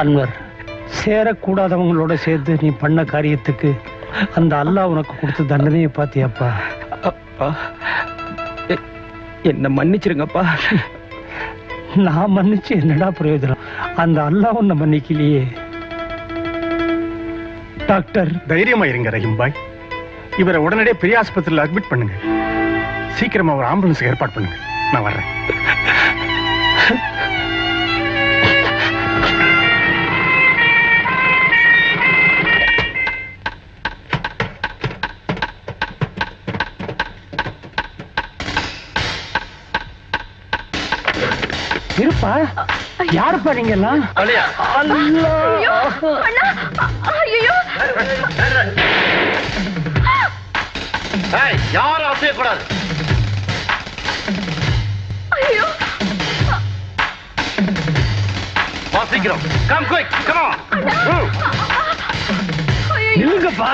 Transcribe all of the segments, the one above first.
அன்வர் சேரக்கூடாதவங்களோட சேர்த்து நீ பண்ண காரியத்துக்கு அந்த அல்லாஹ் உனக்கு கொடுத்த தண்டனையை பாத்தியாப்பா அப்பா என்ன மன்னிச்சிருங்கப்பா. நான் மன்னிச்சு என்னடா பிரயோஜனம்? அந்த அல்லாஹ் உன்னை மன்னிக்கலையே. டாக்டர். தைரியமா இருங்க ரஹீம் பாய். இவரை உடனடியே பெரிய ஆஸ்பத்திரியில் அட்மிட் பண்ணுங்க. சீக்கிரமா ஒரு ஆம்புலன்ஸ் ஏற்பாடு பண்ணுங்க. நான் வர்றேன். இருப்பா? யாருப்பா நீங்க எல்லாம் யாரும் அசையக்கூடாது. ஐயோ. வாசிக்கிறோம். கம் குயிக் கம் நில்லுங்கப்பா.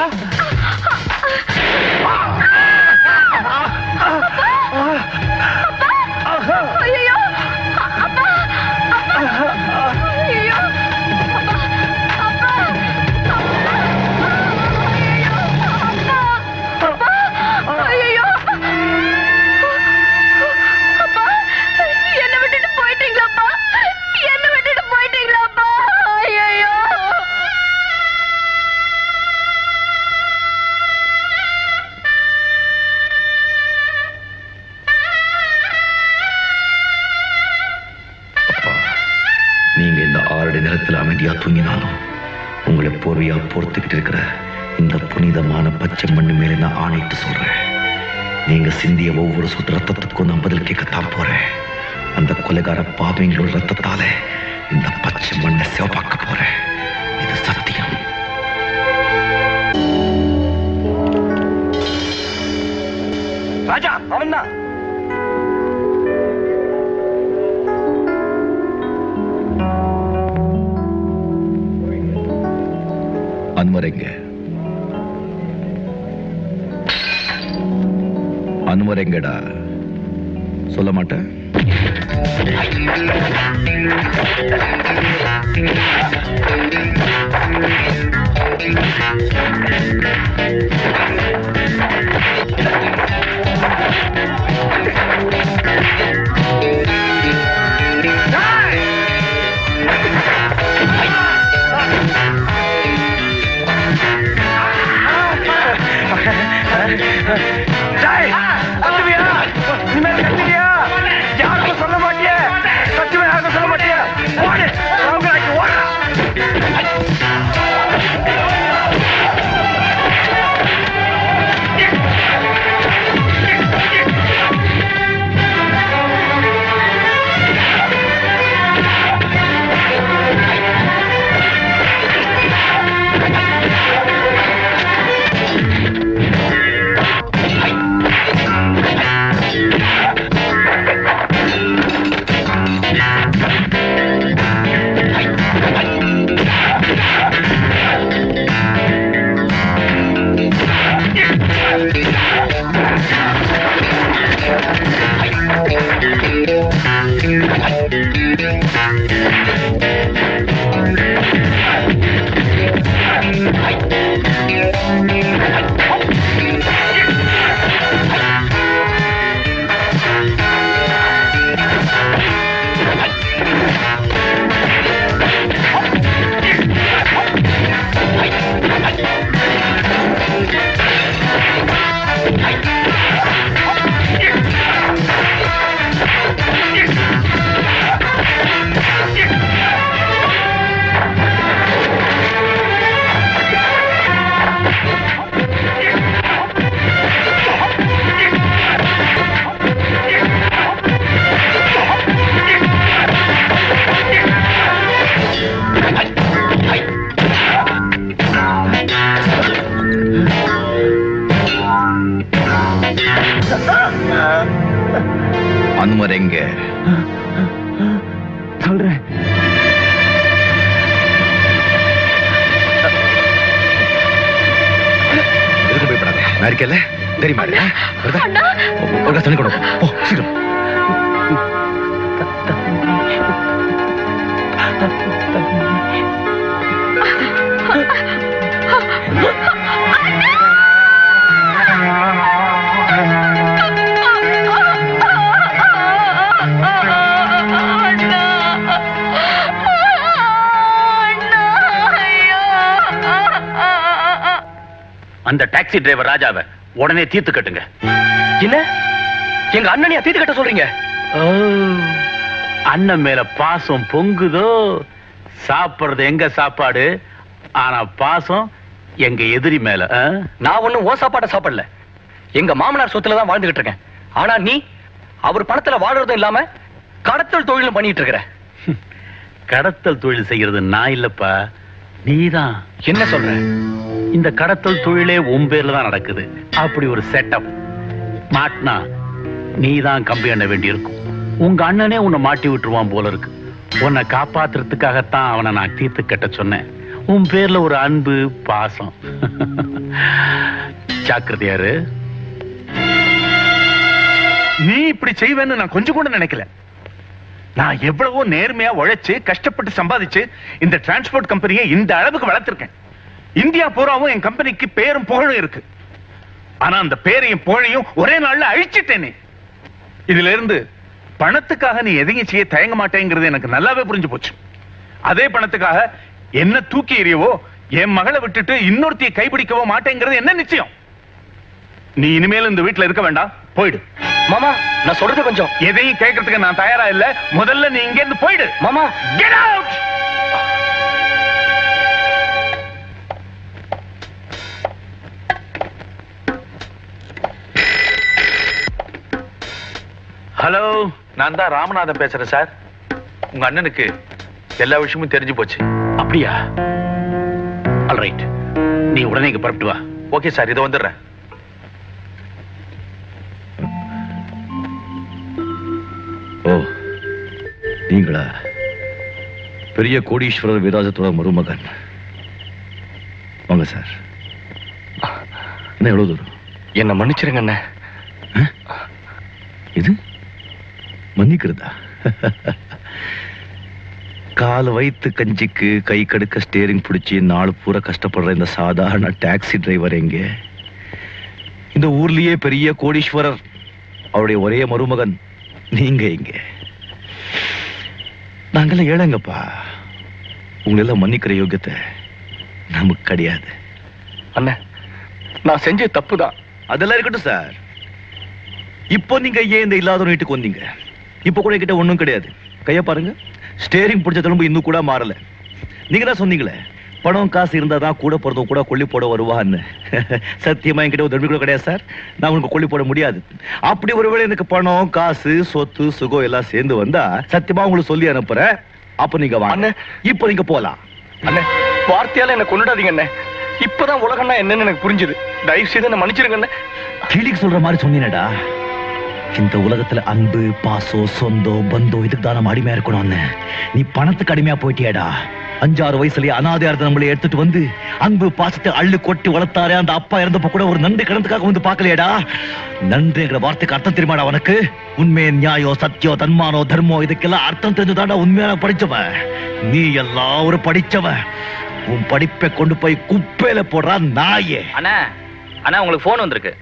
ஆறடி நிலத்தில் அமைதியா தூங்கினாலும் உங்களை போர்வையா பொறுத்துக்கிட்டு இருக்கிற இந்த புனிதமான பச்சை மண்ணு மேல நான் ஆணையிட்டு சொல்றேன். நீங்க சிந்திய ஒவ்வொரு சொட்டு ரத்தத்துக்கும் நான் பதில் கேட்கத்தான் போறேன். அந்த கொலைகார பாவிங்களோட ரத்தத்தால இந்த பச்சை மண்ணை சிவப்பாக்க போறேன். இது சத்தியம். ராஜா அவன் தான். அன்வர் எங்கடா சொல்ல மாட்டேன். அனுமர் எங்க? சொல்றேன். பயப்படாத? நான் இருக்கேன்ல? தெரியுமா ஒழுங்கா சொல்லி கொடு. போ சீக்கிரம். Ha ha ha! அந்த டாக்ஸி டிரைவர் ராஜாவை உடனே தீர்த்து கட்டுங்க. என்ன? எங்க அண்ணனையா தீர்த்து கட்ட சொல்றீங்க? அண்ணன் மேல பாசம் பொங்குதோ? சாப்பிடுறது எங்க சாப்பாடு? ஆனா பாசம் எங்க எதிரி மேல? நான் ஒண்ணும் ஓ சாப்பாட்டை சாப்பிடல. எங்க மாமனார் சொத்துல தான் வாழ்ந்துகிட்டு இருக்கேன். ஆனா நீ அவர் பணத்துல வாழறதும் இல்லாம கடத்தல் தொழிலும் பண்ணிட்டு இருக்கிற. கடத்தல் தொழில் செய்யறது நான் இல்லப்பா நீதான். என்ன சொல்ற? இந்த கடத்தல் தொழிலே உன் பேர்ல தான் நடக்குது. அப்படி ஒரு செட்டப் மாட்டினா நீ தான் கம்பி அண்ண வேண்டியிருக்கும். உங்க அண்ணனே உன்னை மாட்டி விட்டுருவான் போல இருக்கு. உன்னை காப்பாத்துறதுக்காகத்தான் அவனை நான் தீர்த்து கட்ட சொன்னேன். உன் பேர்ல ஒரு அன்பு பாசம். ஜாக்கிரதையாரு நீ இப்படி செய்வேன்னு நான் கொஞ்சம் கூட நினைக்கல. நான் எவ்வளவோ நேர்மையா உழைச்சு கஷ்டப்பட்டு சம்பாதிச்சு இந்த டிரான்ஸ்போர்ட் கம்பெனியை இந்த அளவுக்கு வளர்த்திருக்கேன். இந்தியா பூராவும் என் கம்பெனிக்கு பேரும் புகழும் இருக்கு. ஆனா அந்த பேரையும் புகழையும் ஒரே நாள்ல அழிச்சிட்டேனே. இதுல இருந்து பணத்துக்காக நீ எதையும் செய்ய தயங்க மாட்டேங்கிறது எனக்கு நல்லாவே புரிஞ்சு போச்சு. அதே பணத்துக்காக என்ன தூக்கி எறியவோ என் மகளை விட்டுட்டு இன்னொருத்தைய கைப்பிடிக்கவோ மாட்டேங்கிறது என்ன நிச்சயம்? நீ இனிமேல் இந்த வீட்டுல இருக்க வேண்டாம். போயிடு. மாமா நான் சொல்றது கொஞ்சம். எதையும் கேட்கறதுக்கு நான் தயாரா இல்ல. முதல்ல நீ இங்க இருந்து போயிடு. மாமா. Get out! நான் தான் ராமநாதன் பேசுறேன் சார். உங்க அண்ணனுக்கு எல்லா விஷயமும் தெரிஞ்சு போச்சு. அப்படியா? ஆல்ரைட் நீ உடனே இங்க புறப்பட்டு வா. ஓகே சார் இதை வந்துடுறேன். ஓ நீங்களா? பெரிய கோடீஸ்வரர் வீராஜத்தோட மருமகன். வாங்க சார். என்ன எவ்வளவு தூரம்? என்ன மன்னிச்சிருங்க அண்ணே இது மன்னிக்கிறதா கால் வைத்து கஞ்சிக்கு கை கடுக்க ஸ்டேரிங் பிடிச்சி நாலு பூரா கஷ்டப்படுற இந்த சாதாரண டாக்ஸி டிரைவர் எங்க? இந்த ஊர்லயே பெரிய கோடீஸ்வரர். அவருடைய ஒரே மருமகன். நீங்க எங்க? நாங்கெல்லாம் ஏழைங்கப்பா. உங்களெல்லாம் மன்னிக்கிற யோகியத்தை நமக்கு கிடையாது. அண்ணே நான் செஞ்ச தப்பு தான் அதெல்லாம் இருக்கட்டும் சார். இப்போ நீங்க ஏன் இந்த இல்லாத வீட்டுக்கு வந்தீங்க? இப்போ கூட கிட்ட ஒண்ணும் கிடையாது. கைய பாருங்க. ஸ்டேரிங் பிடிச்ச திரும்ப இன்னும் கூட மாறல. நீங்க தான் சொன்னீங்களே பணம் காசு இருந்தா தான் கூட பிறந்தவங்க கூட கொல்லி போட வருவான்னு. சத்தியமா என்கிட்ட ஒரு தம்பி கூட கிடையாது சார். நான் உங்களுக்கு கொல்லி போட முடியாது. அப்படி ஒருவேளை எனக்கு பணம் காசு சொத்து சுகம் எல்லாம் சேர்ந்து வந்தா சத்தியமா உங்களுக்கு சொல்லி அனுப்புறேன். அப்ப நீங்க வாங்க. இப்போ நீங்க போலாம். அண்ணே வார்த்தையால என்ன கொண்டுடாதீங்க அண்ணே. இப்பதான் உலகம்னா என்னன்னு எனக்கு புரிஞ்சுது. தயவு செய்து என்ன மன்னிச்சிருங்க அண்ணே. கிளிக்கு சொல்ற மாதிரி சொன்னீனடா. இந்த உலகத்துல அன்பு பாசம் சொந்தம் பந்தம் இதுக்கு தான் நம்ம அடிமையா இருக்கணும்னு. நீ பணத்துக்கு அடிமையா போயிட்டியேடா. அஞ்சாறு வயசுலயே அனாதையா இருந்த நம்மளை எடுத்துட்டு வந்து அன்பு பாசத்தை அள்ளு கொட்டி வளர்த்தாரே அந்த அப்பா இறந்தப்ப கூட ஒரு நன்றி கடந்துக்காக வந்து பார்க்கலையேடா. நன்றிங்கிற வார்த்தைக்கு அர்த்தம் தெரியுமாடா உனக்கு? உண்மை நியாயம் சத்தியம் தன்மானோ தர்மம் இதுக்கெல்லாம் அர்த்தம் தெரிஞ்சுதான்டா உண்மையான படிச்சவன் நீ எல்லாம் ஒரு படிச்சவன் உன் படிப்பை கொண்டு போய் குப்பையில போடுறா நாயே. அண்ணா அண்ணா உங்களுக்கு போன் வந்திருக்கு.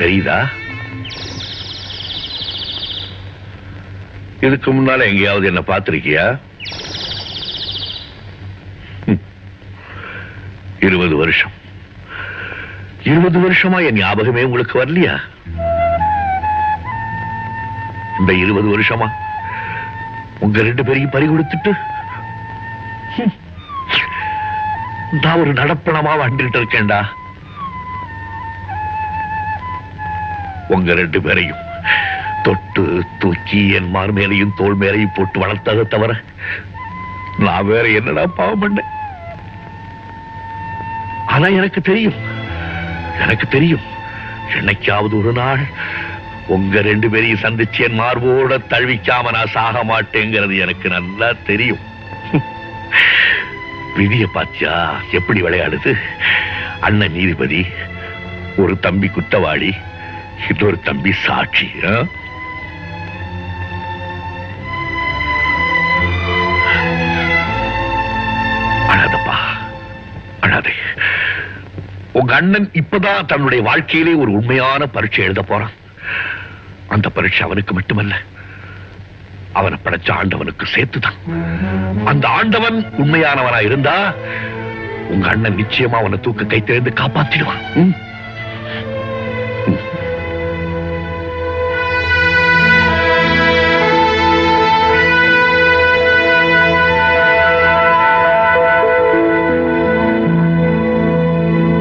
தெரியுதா? இதுக்கு முன்னால எங்கேயாவது என்ன பார்த்திருக்கியா? இருபது வருஷம். இருபது வருஷமா என் ஞாபகமே உங்களுக்கு வரலையா? இந்த இருபது வருஷமா உங்க ரெண்டு பேரையும் பறி கொடுத்துட்டு? நான் ஒரு நடப்பணமா வந்துட்டு இருக்கேன்டா. உங்க ரெண்டு பேரையும். தொட்டு தூக்கி என் மார் மேலையும் தோல் மேலையும் போட்டு வளர்த்ததை தவிர நான் வேற என்னடா பாவம் பண்ணேன்? ஆனா எனக்கு தெரியும் எனக்கு தெரியும் என்னைக்காவது ஒரு நாள் உங்க ரெண்டு பேரையும் சந்திச்சு என் மார்போட தழுவிக்காம நான் சாக மாட்டேங்கிறது எனக்கு நல்லா தெரியும். விதிய பாத்தியா எப்படி விளையாடுது? அண்ணன் நீதிபதி ஒரு தம்பி குத்தவாளி இன்னொரு தம்பி சாட்சி அழாதப்பா அழாதே. உங்க அண்ணன் இப்பதான் தன்னுடைய வாழ்க்கையிலே ஒரு உண்மையான பரீட்சை எழுத போறான். அந்த பரீட்சை அவனுக்கு மட்டுமல்ல அவனை படைச்ச ஆண்டவனுக்கு சேர்த்துதான். அந்த ஆண்டவன் உண்மையானவனா இருந்தா உங்க அண்ணன் நிச்சயமா அவனை தூக்க கை காப்பாத்திடுவான்.